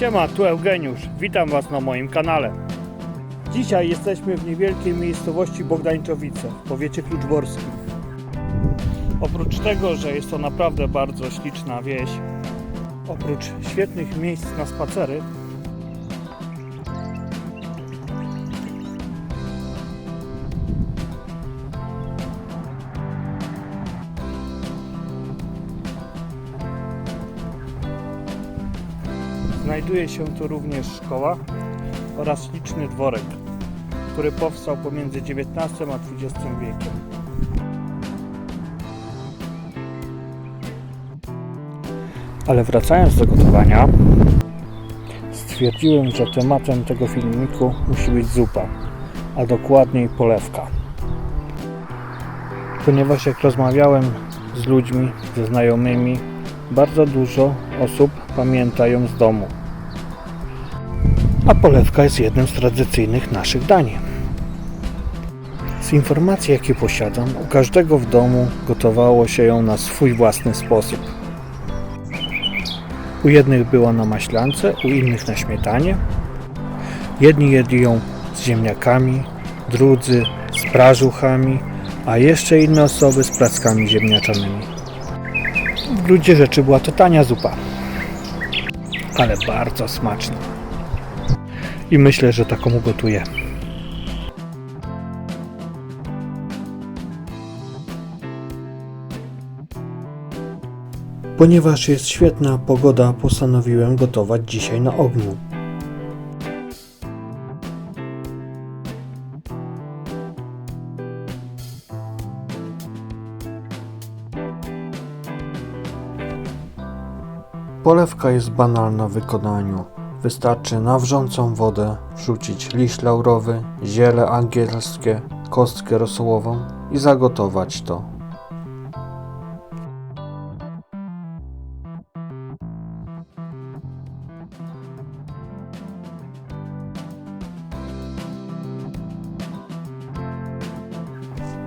Siema, tu Eugeniusz. Witam Was na moim kanale. Dzisiaj jesteśmy w niewielkiej miejscowości Bogdańczowice w powiecie kluczborskim. Oprócz tego, że jest to naprawdę bardzo śliczna wieś, oprócz świetnych miejsc na spacery, Znajduje się tu również szkoła oraz liczny dworek, który powstał pomiędzy XIX a XX wiekiem. Ale wracając do gotowania, stwierdziłem, że tematem tego filmiku musi być zupa, a dokładniej polewka. Ponieważ jak rozmawiałem z ludźmi, ze znajomymi, bardzo dużo osób pamięta ją z domu. A polewka jest jednym z tradycyjnych naszych dań. Z informacji, jakie posiadam, u każdego w domu gotowało się ją na swój własny sposób. U jednych była na maślance, u innych na śmietanie. Jedni jedli ją z ziemniakami, drudzy z prażuchami, a jeszcze inne osoby z plackami ziemniaczanymi. W gruncie rzeczy była to tania zupa, ale bardzo smaczna. I myślę, że taką gotuję. Ponieważ jest świetna pogoda, postanowiłem gotować dzisiaj na ogniu. Polewka jest banalna w wykonaniu. Wystarczy na wrzącą wodę wrzucić liść laurowy, ziele angielskie, kostkę rosołową i zagotować to.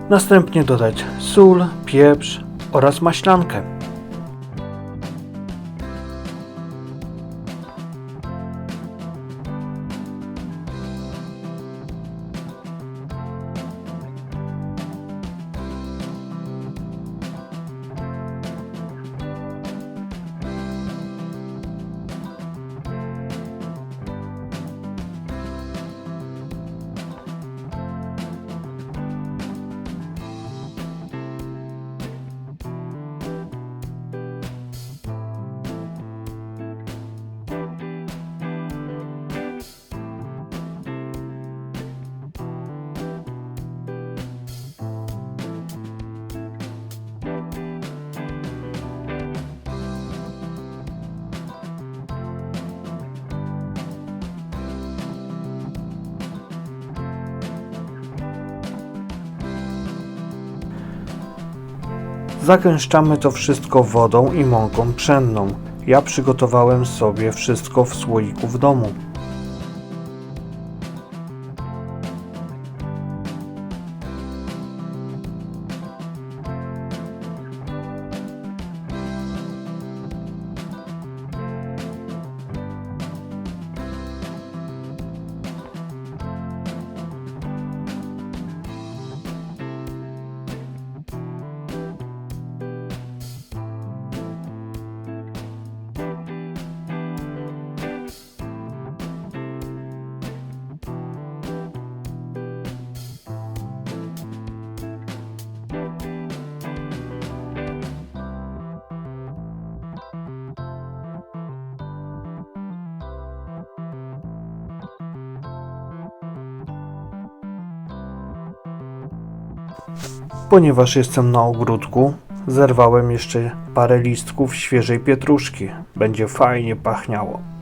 Następnie dodać sól, pieprz oraz maślankę. Zagęszczamy to wszystko wodą i mąką pszenną. Ja przygotowałem sobie wszystko w słoiku w domu. Ponieważ jestem na ogródku, zerwałem jeszcze parę listków świeżej pietruszki. Będzie fajnie pachniało.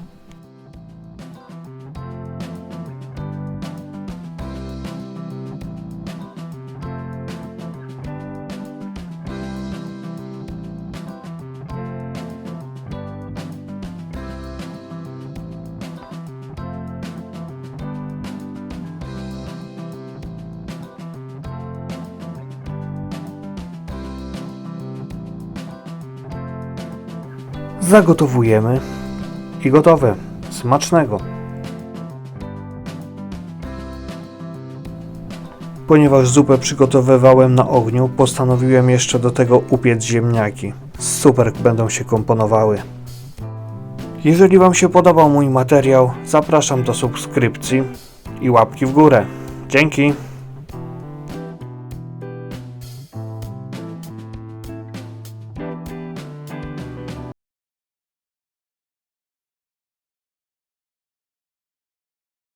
Zagotowujemy i gotowe. Smacznego! Ponieważ zupę przygotowywałem na ogniu, postanowiłem jeszcze do tego upiec ziemniaki. Super będą się komponowały. Jeżeli Wam się podobał mój materiał, zapraszam do subskrypcji i łapki w górę. Dzięki!